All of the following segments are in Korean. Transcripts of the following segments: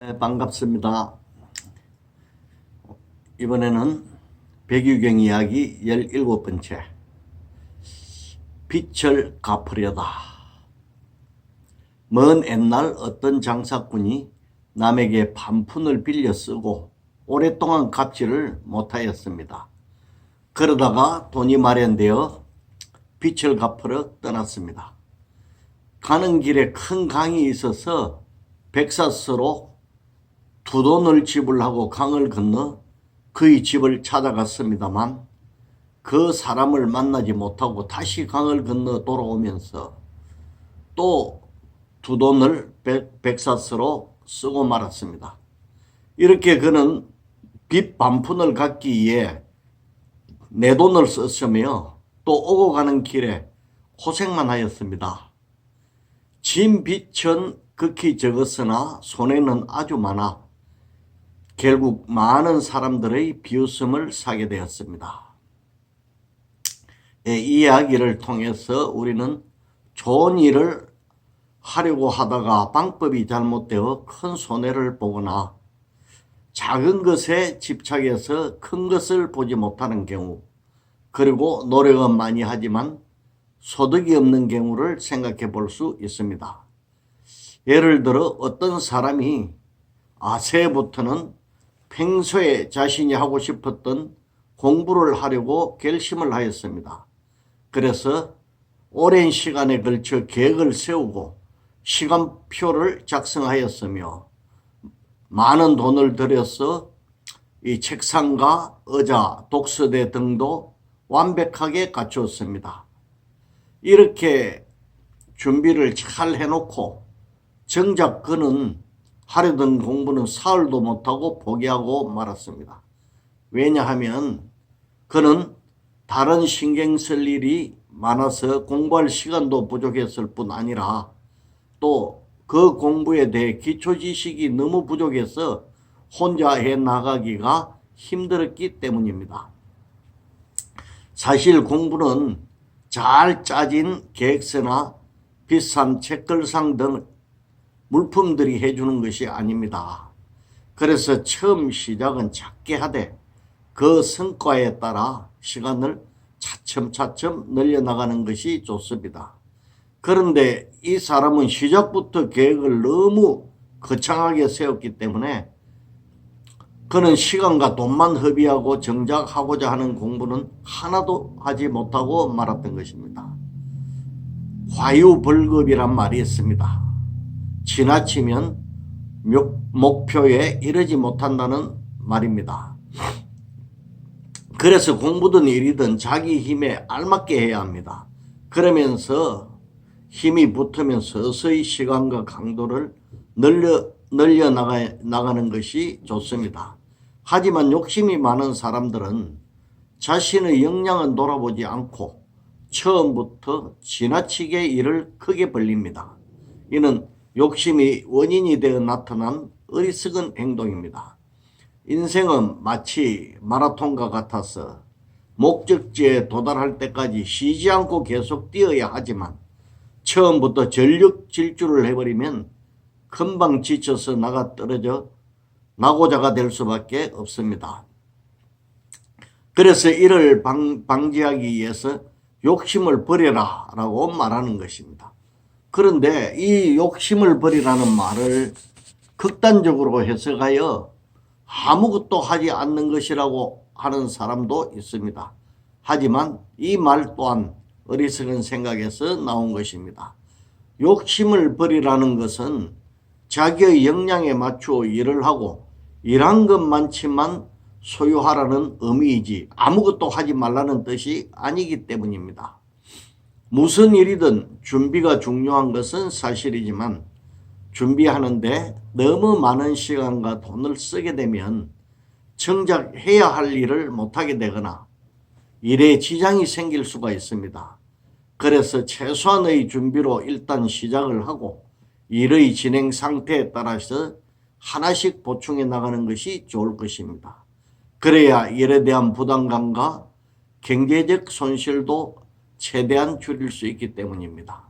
네, 반갑습니다. 이번에는 백유경 이야기 17번째. 빛을 갚으려다. 먼 옛날 어떤 장사꾼이 남에게 반푼을 빌려 쓰고 오랫동안 갚지를 못하였습니다. 그러다가 돈이 마련되어 빛을 갚으러 떠났습니다. 가는 길에 큰 강이 있어서 백사스로 두 돈을 지불하고 강을 건너 그의 집을 찾아갔습니다만 그 사람을 만나지 못하고 다시 강을 건너 돌아오면서 또 두 돈을 백, 백사스로 쓰고 말았습니다. 이렇게 그는 빚 반푼을 갚기 위해 내 돈을 썼으며 또 오고 가는 길에 고생만 하였습니다. 진 빚은 극히 적었으나 손해는 아주 많아 결국 많은 사람들의 비웃음을 사게 되었습니다. 예, 이 이야기를 통해서 우리는 좋은 일을 하려고 하다가 방법이 잘못되어 큰 손해를 보거나 작은 것에 집착해서 큰 것을 보지 못하는 경우 그리고 노력은 많이 하지만 소득이 없는 경우를 생각해 볼 수 있습니다. 예를 들어 어떤 사람이 아, 새해부터는 평소에 자신이 하고 싶었던 공부를 하려고 결심을 하였습니다. 그래서 오랜 시간에 걸쳐 계획을 세우고 시간표를 작성하였으며 많은 돈을 들여서 이 책상과 의자, 독서대 등도 완벽하게 갖추었습니다. 이렇게 준비를 잘 해놓고 정작 그는 하려던 공부는 사흘도 못하고 포기하고 말았습니다. 왜냐하면 그는 다른 신경 쓸 일이 많아서 공부할 시간도 부족했을 뿐 아니라 또 그 공부에 대해 기초 지식이 너무 부족해서 혼자 해 나가기가 힘들었기 때문입니다. 사실 공부는 잘 짜진 계획서나 비싼 책글상 등 물품들이 해주는 것이 아닙니다. 그래서 처음 시작은 작게 하되 그 성과에 따라 시간을 차츰차츰 늘려나가는 것이 좋습니다. 그런데 이 사람은 시작부터 계획을 너무 거창하게 세웠기 때문에 그는 시간과 돈만 허비하고 정작 하고자 하는 공부는 하나도 하지 못하고 말았던 것입니다. 화유벌급이란 말이 있습니다. 지나치면 목표에 이르지 못한다는 말입니다. 그래서 공부든 일이든 자기 힘에 알맞게 해야 합니다. 그러면서 힘이 붙으면 서서히 시간과 강도를 늘려, 늘려 나가, 나가는 것이 좋습니다. 하지만 욕심이 많은 사람들은 자신의 역량은 돌아보지 않고 처음부터 지나치게 일을 크게 벌립니다. 이는 욕심이 원인이 되어 나타난 어리석은 행동입니다. 인생은 마치 마라톤과 같아서 목적지에 도달할 때까지 쉬지 않고 계속 뛰어야 하지만 처음부터 전력 질주를 해버리면 금방 지쳐서 나가 떨어져 나고자가 될 수밖에 없습니다. 그래서 이를 방, 방지하기 위해서 욕심을 버려라 라고 말하는 것입니다. 그런데 이 욕심을 버리라는 말을 극단적으로 해석하여 아무것도 하지 않는 것이라고 하는 사람도 있습니다. 하지만 이 말 또한 어리석은 생각에서 나온 것입니다. 욕심을 버리라는 것은 자기의 역량에 맞추어 일을 하고 일한 것만치만 소유하라는 의미이지 아무것도 하지 말라는 뜻이 아니기 때문입니다. 무슨 일이든 준비가 중요한 것은 사실이지만 준비하는데 너무 많은 시간과 돈을 쓰게 되면 정작 해야 할 일을 못하게 되거나 일에 지장이 생길 수가 있습니다. 그래서 최소한의 준비로 일단 시작을 하고 일의 진행 상태에 따라서 하나씩 보충해 나가는 것이 좋을 것입니다. 그래야 일에 대한 부담감과 경제적 손실도 최대한 줄일 수 있기 때문입니다.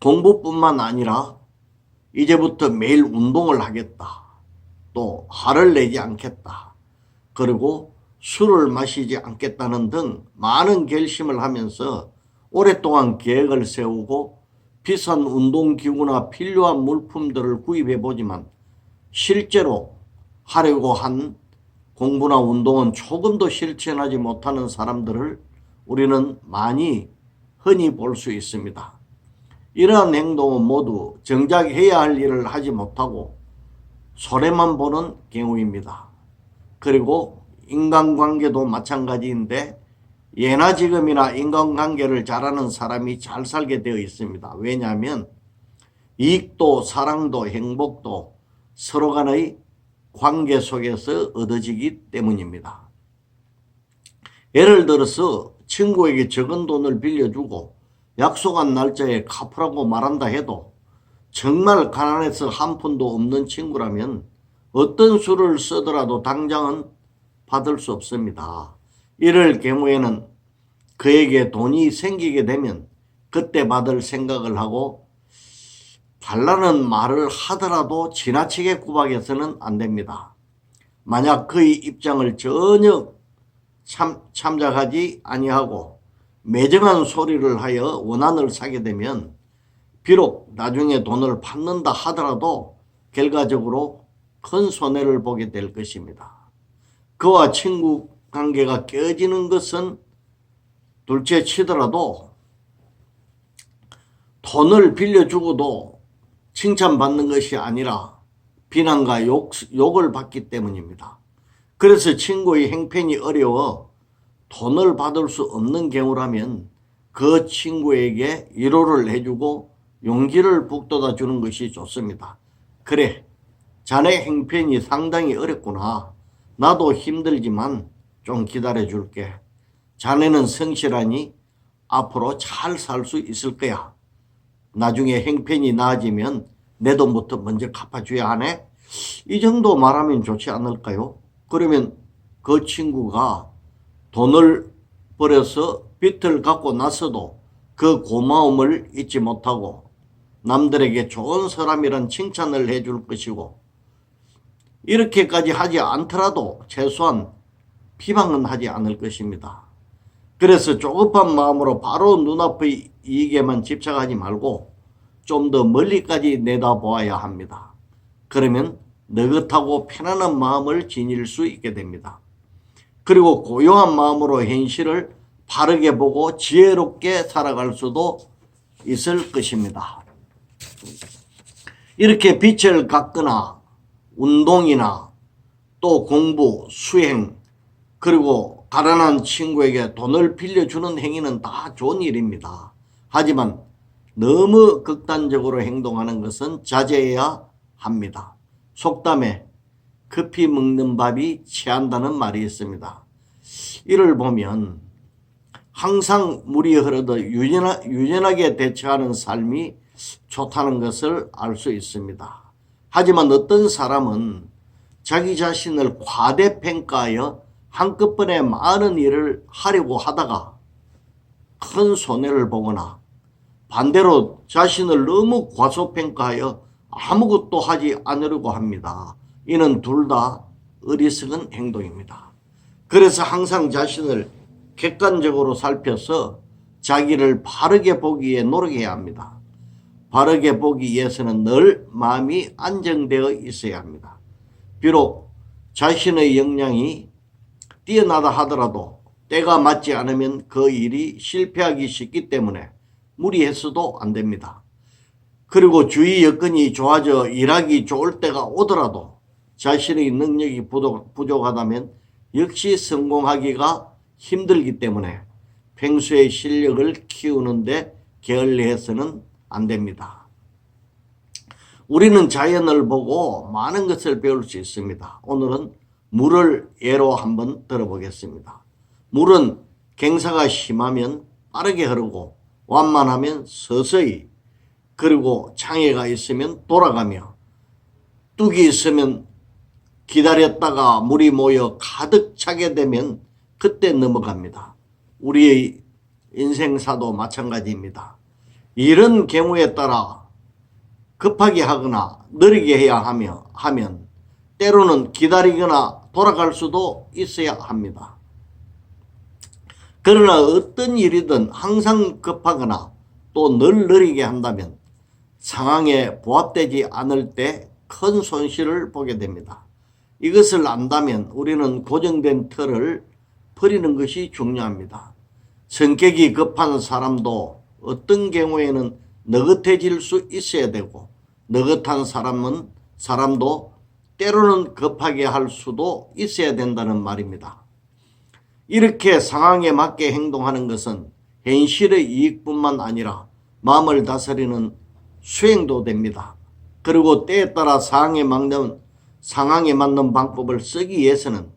공부뿐만 아니라 이제부터 매일 운동을 하겠다. 또 화를 내지 않겠다. 그리고 술을 마시지 않겠다는 등 많은 결심을 하면서 오랫동안 계획을 세우고 비싼 운동기구나 필요한 물품들을 구입해 보지만 실제로 하려고 한 공부나 운동은 조금도 실천하지 못하는 사람들을 우리는 많이 흔히 볼 수 있습니다. 이러한 행동은 모두 정작 해야 할 일을 하지 못하고 손해만 보는 경우입니다. 그리고 인간관계도 마찬가지인데 예나 지금이나 인간관계를 잘하는 사람이 잘 살게 되어 있습니다. 왜냐하면 이익도 사랑도 행복도 서로 간의 관계 속에서 얻어지기 때문입니다. 예를 들어서 친구에게 적은 돈을 빌려주고 약속한 날짜에 갚으라고 말한다 해도 정말 가난해서 한 푼도 없는 친구라면 어떤 수를 쓰더라도 당장은 받을 수 없습니다. 이럴 경우에는 그에게 돈이 생기게 되면 그때 받을 생각을 하고 달라는 말을 하더라도 지나치게 구박해서는 안 됩니다. 만약 그의 입장을 전혀 참, 참작하지 아니하고 매정한 소리를 하여 원한을 사게 되면 비록 나중에 돈을 받는다 하더라도 결과적으로 큰 손해를 보게 될 것입니다. 그와 친구 관계가 깨지는 것은 둘째 치더라도 돈을 빌려주고도 칭찬받는 것이 아니라 비난과 욕, 욕을 받기 때문입니다. 그래서 친구의 행편이 어려워 돈을 받을 수 없는 경우라면 그 친구에게 위로를 해주고 용기를 북돋아 주는 것이 좋습니다. 그래, 자네 행편이 상당히 어렵구나. 나도 힘들지만 좀 기다려 줄게. 자네는 성실하니 앞으로 잘 살 수 있을 거야. 나중에 행편이 나아지면 내 돈부터 먼저 갚아줘야 하네. 이 정도 말하면 좋지 않을까요? 그러면 그 친구가 돈을 벌여서 빚을 갖고 나서도 그 고마움을 잊지 못하고 남들에게 좋은 사람이란 칭찬을 해줄 것이고 이렇게까지 하지 않더라도 최소한 비방은 하지 않을 것입니다. 그래서 조급한 마음으로 바로 눈앞의 이익에만 집착하지 말고 좀 더 멀리까지 내다보아야 합니다. 그러면 느긋하고 편안한 마음을 지닐 수 있게 됩니다. 그리고 고요한 마음으로 현실을 바르게 보고 지혜롭게 살아갈 수도 있을 것입니다. 이렇게 빛을 갖거나 운동이나 또 공부, 수행, 그리고 가난한 친구에게 돈을 빌려주는 행위는 다 좋은 일입니다. 하지만 너무 극단적으로 행동하는 것은 자제해야 합니다. 속담에 급히 먹는 밥이 취한다는 말이 있습니다. 이를 보면 항상 물이 흐르듯 유연하, 유연하게 대처하는 삶이 좋다는 것을 알 수 있습니다. 하지만 어떤 사람은 자기 자신을 과대평가하여 한꺼번에 많은 일을 하려고 하다가 큰 손해를 보거나 반대로 자신을 너무 과소평가하여 아무것도 하지 않으려고 합니다. 이는 둘 다 어리석은 행동입니다. 그래서 항상 자신을 객관적으로 살펴서 자기를 바르게 보기 위해 노력해야 합니다. 바르게 보기 위해서는 늘 마음이 안정되어 있어야 합니다. 비록 자신의 역량이 뛰어나다 하더라도 때가 맞지 않으면 그 일이 실패하기 쉽기 때문에 무리해서도 안 됩니다. 그리고 주위 여건이 좋아져 일하기 좋을 때가 오더라도 자신의 능력이 부족하다면 역시 성공하기가 힘들기 때문에 평소의 실력을 키우는데 게을리해서는 안 됩니다. 우리는 자연을 보고 많은 것을 배울 수 있습니다. 오늘은 물을 예로 한번 들어보겠습니다. 물은 갱사가 심하면 빠르게 흐르고 완만하면 서서히 그리고 창해가 있으면 돌아가며 뚝이 있으면 기다렸다가 물이 모여 가득 차게 되면 그때 넘어갑니다. 우리의 인생사도 마찬가지입니다. 이런 경우에 따라 급하게 하거나 느리게 해야 하며 하면 때로는 기다리거나 돌아갈 수도 있어야 합니다. 그러나 어떤 일이든 항상 급하거나 또 늘 느리게 한다면 상황에 부합되지 않을 때 큰 손실을 보게 됩니다. 이것을 안다면 우리는 고정된 틀을 버리는 것이 중요합니다. 성격이 급한 사람도 어떤 경우에는 느긋해질 수 있어야 되고 느긋한 사람은 사람도 때로는 급하게 할 수도 있어야 된다는 말입니다. 이렇게 상황에 맞게 행동하는 것은 현실의 이익뿐만 아니라 마음을 다스리는 수행도 됩니다. 그리고 때에 따라 상황에 맞는 상황에 맞는 방법을 쓰기 위해서는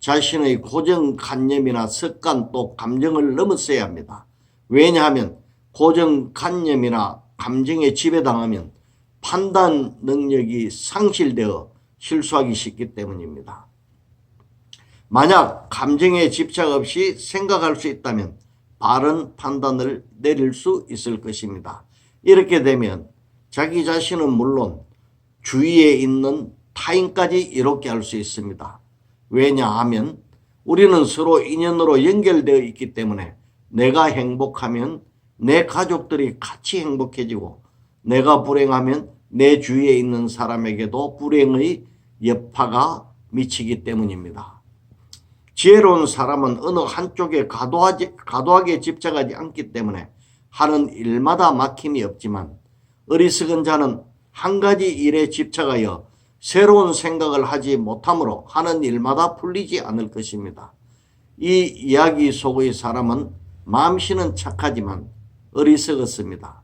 자신의 고정관념이나 습관 또 감정을 넘어서야 합니다. 왜냐하면 고정관념이나 감정에 지배당하면 판단 능력이 상실되어 실수하기 쉽기 때문입니다. 만약 감정에 집착 없이 생각할 수 있다면 바른 판단을 내릴 수 있을 것입니다. 이렇게 되면 자기 자신은 물론 주위에 있는 타인까지 이롭게 할 수 있습니다. 왜냐하면 우리는 서로 인연으로 연결되어 있기 때문에 내가 행복하면 내 가족들이 같이 행복해지고 내가 불행하면 내 주위에 있는 사람에게도 불행의 여파가 미치기 때문입니다. 지혜로운 사람은 어느 한쪽에 과도하게 집착하지 않기 때문에 하는 일마다 막힘이 없지만 어리석은 자는 한 가지 일에 집착하여 새로운 생각을 하지 못하므로 하는 일마다 풀리지 않을 것입니다. 이 이야기 속의 사람은 마음씨는 착하지만 어리석었습니다.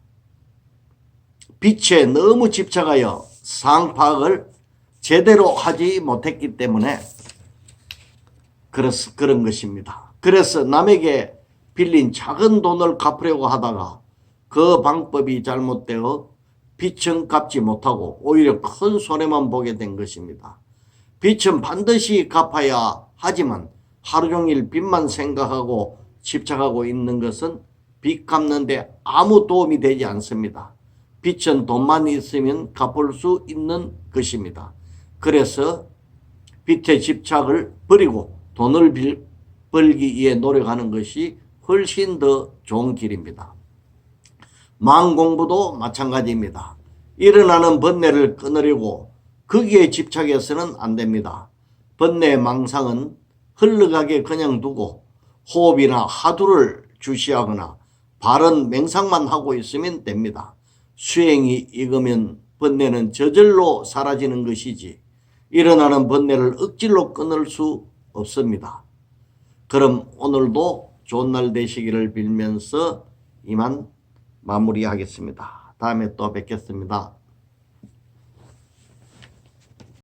빛에 너무 집착하여 상 파악을 제대로 하지 못했기 때문에 그래서 그런 것입니다. 그래서 남에게 빌린 작은 돈을 갚으려고 하다가 그 방법이 잘못되어 빚은 갚지 못하고 오히려 큰 손해만 보게 된 것입니다. 빚은 반드시 갚아야 하지만 하루 종일 빚만 생각하고 집착하고 있는 것은 빚 갚는데 아무 도움이 되지 않습니다. 빚은 돈만 있으면 갚을 수 있는 것입니다. 그래서 빚의 집착을 버리고 돈을 빌, 벌기 위해 노력하는 것이 훨씬 더 좋은 길입니다. 마음 공부도 마찬가지입니다. 일어나는 번뇌를 끊으려고 거기에 집착해서는 안 됩니다. 번뇌 망상은 흘러가게 그냥 두고 호흡이나 하두를 주시하거나 바른 맹상만 하고 있으면 됩니다. 수행이 익으면 번뇌는 저절로 사라지는 것이지 일어나는 번뇌를 억지로 끊을 수 없습니다. 그럼 오늘도 좋은 날 되시기를 빌면서 이만 마무리하겠습니다. 다음에 또 뵙겠습니다.